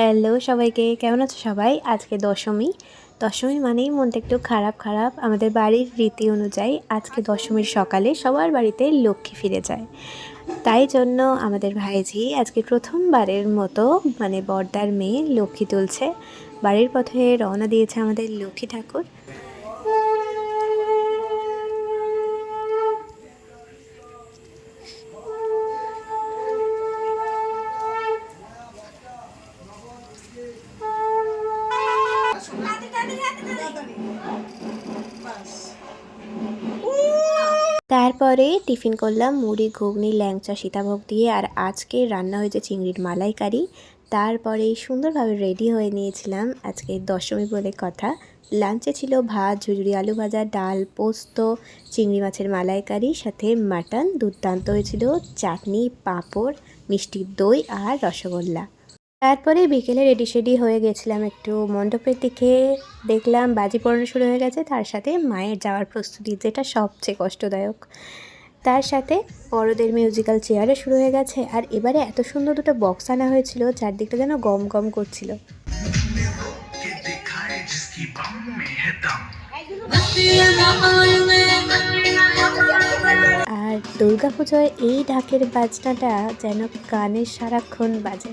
Hello সবাইকে, কেমন আছো সবাই? আজকে দশমী। দশমী মানেই মনটা একটু খারাপ খারাপ। আমাদের বাড়ির রীতি অনুযায়ী আজকে দশমীর সকালে সবার বাড়িতে লক্ষ্মী ফিরে যায়। তাই জন্য আমাদের ভাইঝি আজকে প্রথমবারের মতো মানে বর্দার মেয়ে লক্ষ্মী তুলছে। বাড়ির পথে রওনা দিয়েছে আমাদের লক্ষ্মী ঠাকুর। তারপরে টিফিন করলাম, মুড়ি, ঘুগনি, ল্যাংচা, সীতাভোগ দিয়ে, আর আজকে রান্না হয়েছে চিংড়ির মালাইকারি। তারপরে সুন্দরভাবে রেডি হয়ে নিয়েছিলাম আজকে দশমী বলে কথা। লাঞ্চে ছিল ভাত ঝুড়ি আলু ভাজা, ডাল, পোস্ত, চিংড়ি মাছের মালাইকারি, সাথে মাটন। দুর্দান্ত হয়েছিল, চাটনি, পাঁপড়, মিষ্টি দই আর রসগোল্লা। তারপরে বিকেলে রেডি শেডি হয়ে গেছিলাম একটু মণ্ডপের দিকে। দেখলাম বাজি পড়ানো শুরু হয়ে গেছে, তার সাথে মায়ের যাওয়ার প্রস্তুতি, যেটা সবচেয়ে কষ্টদায়ক। তার সাথে বড়দের মিউজিক্যাল চেয়ারে শুরু হয়ে গেছে, আর এবারে এত সুন্দর দুটো বক্স আনা হয়েছিল, চারদিকটা যেন গম গম করছিল। আর দুর্গাপূজায় এই ঢাকের বাজনাটা যেন কানে সারাক্ষণ বাজে।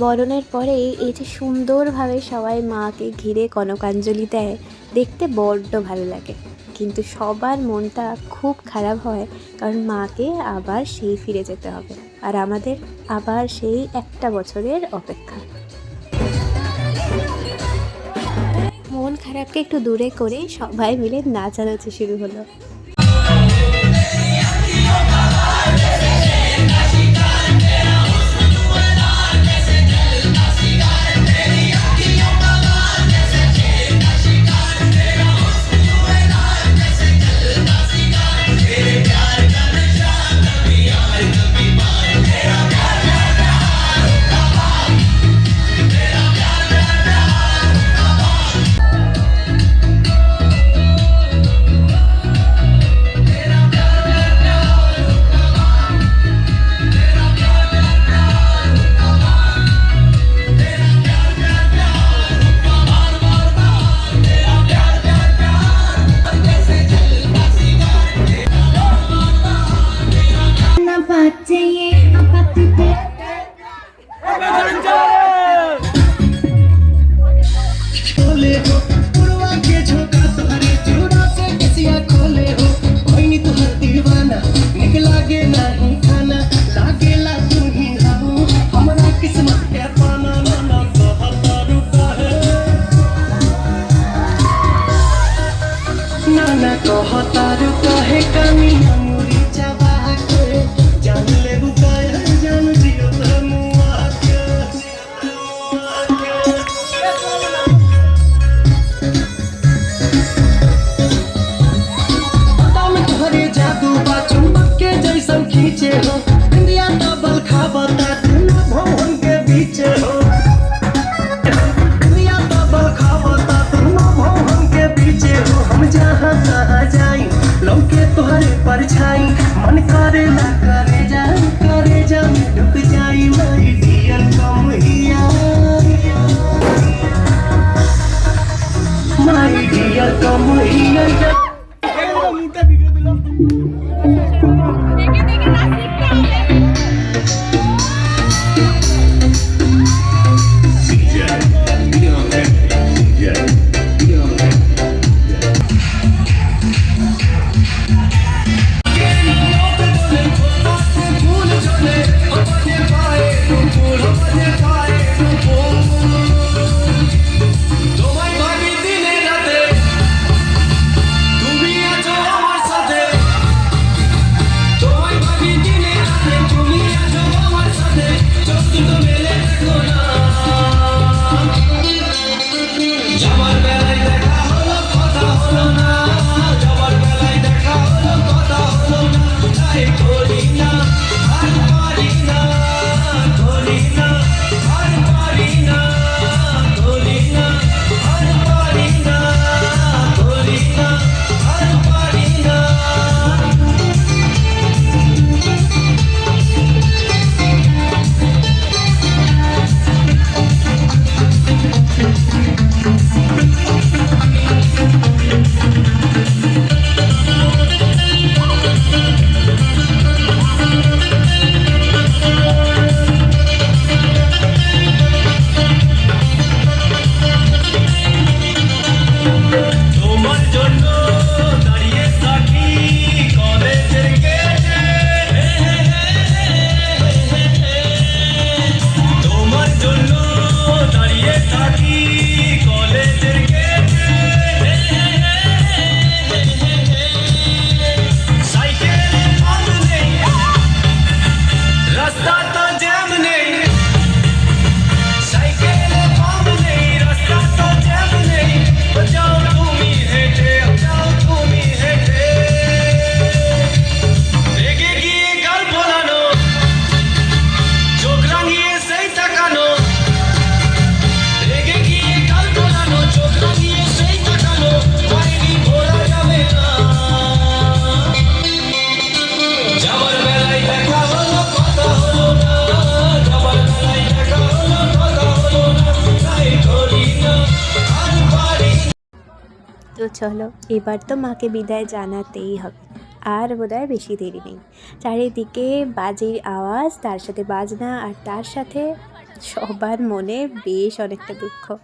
বরণের পরে এই যে সুন্দরভাবে সবাই মাকে ঘিরে কনকাঞ্জলি দেয়, দেখতে বড্ড ভালো লাগে। কিন্তু সবার মনটা খুব খারাপ হয়, কারণ মাকে আবার সেই ফিরে যেতে হবে। আর আমাদের আবার সেই একটা বছরের অপেক্ষা। মন খারাপকে একটু দূরে করে সবাই মিলে নাচানাচি শুরু হলো। চলো, এবার তো মাকে বিদায় জানাতেই হবে। আর বোধহয় বেশি দেরি নেই। চারিদিকে বাজির আওয়াজ, তার সাথে বাজনা আর তার সাথে সবার মনে বেশ অনেকটা দুঃখ।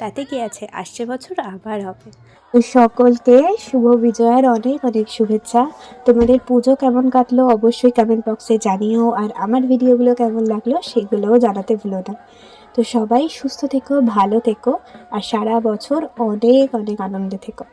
তাতে কি আছে? আসছে বছর আবার হবে। সকলকে শুভ বিজয়ের অনেক অনেক শুভেচ্ছা। তোমাদের পুজো কেমন কাটলো অবশ্যই কমেন্ট বক্সে জানিও। আর আমার ভিডিওগুলো কেমন লাগল সেগুলোও জানাতে ভুলো না। তো সবাই সুস্থ থেকো, ভালো থেকো, আর সারা বছর অনেক অনেক আনন্দে থেকো।